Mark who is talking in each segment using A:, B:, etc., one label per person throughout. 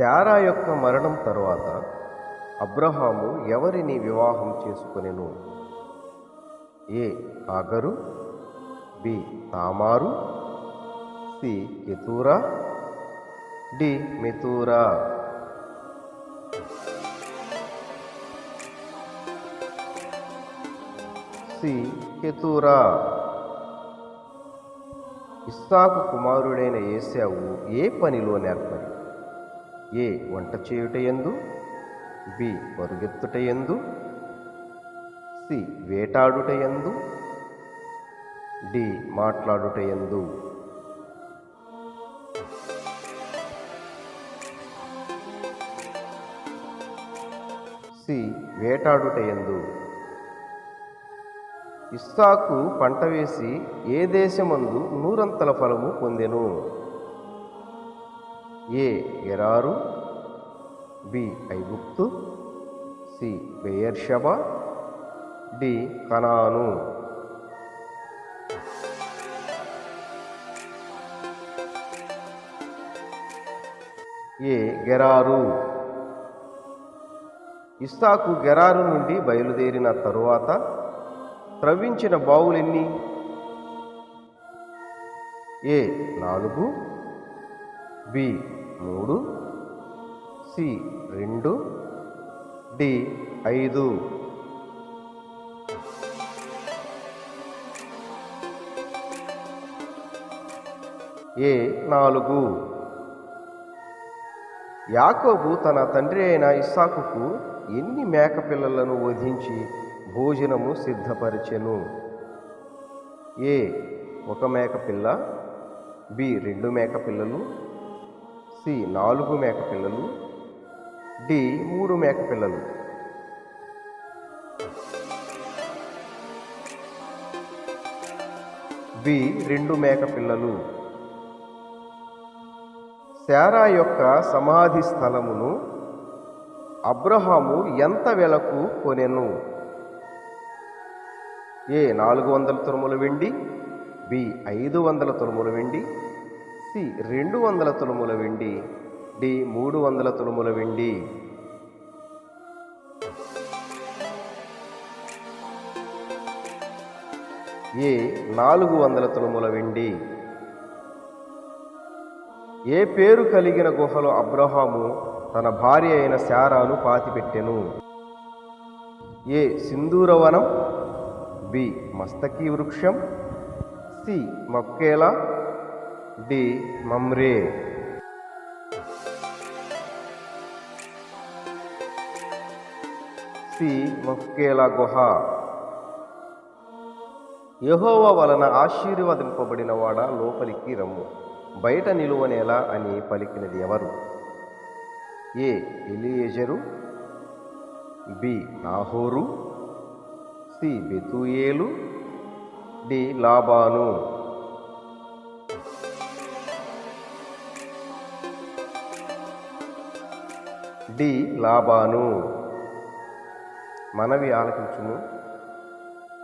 A: శారా యొక్క మరణం తరువాత అబ్రహాము ఎవరిని వివాహం చేసుకొనెను? ఏ. ఆగరు. బి. తామారు. సి. కెతూరా. డి. మితూరా. సి. కెతూరా. ఇస్సాకు కుమారుడైన ఏశావు ఏ పనిలో నేర్పరి ఏ వంట చేయుటయందు? బి పరుగెత్తుటయందు? సి వేటాడుటయందు? డి మాట్లాడుటయందు? సి వేటాడుటయందు? ఇస్సాకు పంట వేసి ఏ దేశమందు నూరంతల ఫలము పొందెను? ఏ ఎరారు బి ఐగుప్తు సి బెయర్షబ డి కనాను ఏ గెరారు? ఇస్సాకు గెరారు నుండి బయలుదేరిన తరువాత త్రవ్వించిన బావులెన్ని? ఏ నాలుగు బి మూడు సి రెండు డి ఐదు. ఏ నాలుగు. యాకోబు తన తండ్రి అయిన ఇస్సాకుకు ఎన్ని మేకపిల్లలను వధించి భోజనము సిద్ధపరిచెను? ఏ ఒక మేకపిల్ల బి రెండు మేకపిల్లలు సి నాలుగు మేకపిల్లలు డి మూడు మేకపిల్లలు. బి రెండు మేకపిల్లలు. శారా యొక్క సమాధి స్థలమును అబ్రహాము ఎంత వెలకు కొనెను? ఏ నాలుగు వందల తురుముల వెండి బి ఐదు వందల తురుముల వెండి సి రెండు వందల తులముల వెండి డి మూడు వందల తులముల వెండి. ఏ నాలుగు వందల తులముల వెండి. ఏ పేరు కలిగిన గుహలో అబ్రహాము తన భార్య అయిన శారాను పాతిపెట్టెను. ఏ సింధూరవనం బి మస్తకీ వృక్షం సి మక్కేలా డి మమ్రే. సి మొక్కేలా గుహ. యహోవ వలన ఆశీర్వదింపబడిన వాడ లోపలికి రమ్ము. బయట నిలువనేలా అని పలికినది ఎవరు? ఏ ఎలియేజరు? బి నాహోరు? సి బెతుయేలు? డి లాబాను. డి లాబాను మనవి ఆలకించును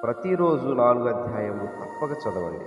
A: ప్రతిరోజు నాలుగు అధ్యాయములు తప్పక చదవండి.